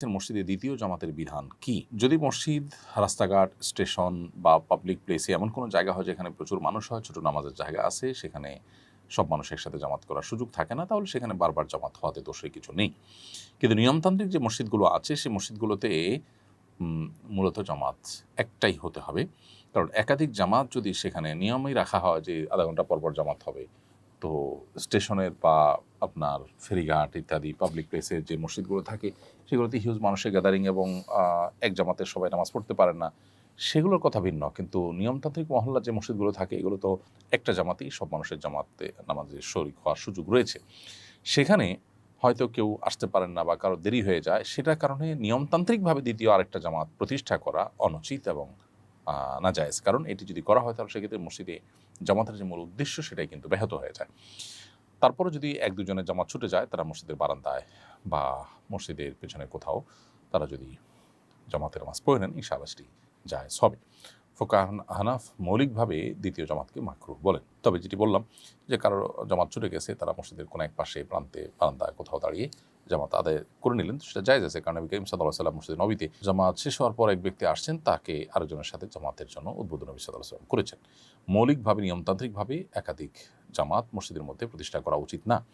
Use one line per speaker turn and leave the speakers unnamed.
মসজিদে দ্বিতীয় জামাতের বিধান কি? যদি মসজিদ, রাস্তাঘাট, স্টেশন বা পাবলিক প্লেসে এমন কোনো জায়গা হয় যেখানে প্রচুর মানুষ হয়, ছোট নামাজের জায়গা আছে, সেখানে সব মানুষ একসাথে জামাত করার সুযোগ থাকে না, তাহলে সেখানে বারবার জামাত হওয়াতে দোষের কিছু নেই। কিন্তু নিয়মতান্ত্রিক যে মসজিদগুলো আছে, সেই মসজিদগুলোতে মূলত জামাত একটাই হতে হবে। কারণ একাধিক জামাত যদি সেখানে নিয়মই রাখা হয় যে আধা ঘণ্টা পর পর জামাত হবে তো স্টেশনের বা আপনার ফেরিঘাট ইত্যাদি পাবলিক প্লেসের যে মসজিদগুলো থাকে, সেগুলোতে হিউজ মানুষের গ্যাদারিং এবং এক জামাতের সবাই নামাজ পড়তে পারেন না। সেগুলোর কথা ভিন্ন, কিন্তু নিয়মতান্ত্রিক মহল্লার যে মসজিদগুলো থাকে, এগুলো তো একটা জামাতেই সব মানুষের জামাতে নামাজের শরিক হওয়ার সুযোগ রয়েছে। সেখানে হয়তো কেউ আসতে পারেন না বা কারও দেরি হয়ে যায়, সেটার কারণে নিয়মতান্ত্রিকভাবে দ্বিতীয় আরেকটা জামাত প্রতিষ্ঠা করা অনুচিত এবং আহ, নাজায়েজ কারণ এটি যদি করা হয় তাহলে সেক্ষেত্রে মসজিদে জামাতের যে মূল উদ্দেশ্য সেটাই কিন্তু ব্যাহত হয়ে যায়। তারপরে যদি এক দুজনের জামাত ছুটে যায় তারা মসজিদের বারান্দায় বা মসজিদের পেছনে কোথাও তারা যদি জামাতের নামাজ পড়ে নেন ইনশাআল্লাহ সেটি যায় হবে। ফোকা হানাফ মৌলিকভাবে দ্বিতীয় জামাতকে মাকরু বলেন। তবে যেটি বললাম যে কারও জামাত ছুটে গেছে তারা মসজিদের কোনো এক পাশে প্রান্তে বারান্দায় কোথাও দাঁড়িয়ে জামাত আদায় করে নিলেন। সেটা জায়জ আছে। কারণ নবী করিম সাল্লাহ সাল্লাম নবীতে জামাত শেষ হওয়ার পর এক ব্যক্তি আসছেন, তাকে আরেকজনের সাথে জামাতের জন্য উদ্বোধন নবী সাদা সাল্লাম করেছেন। মৌলিকভাবে, নিয়মতান্ত্রিকভাবে একাধিক জামাত মসজিদের মধ্যে প্রতিষ্ঠা করা উচিত না।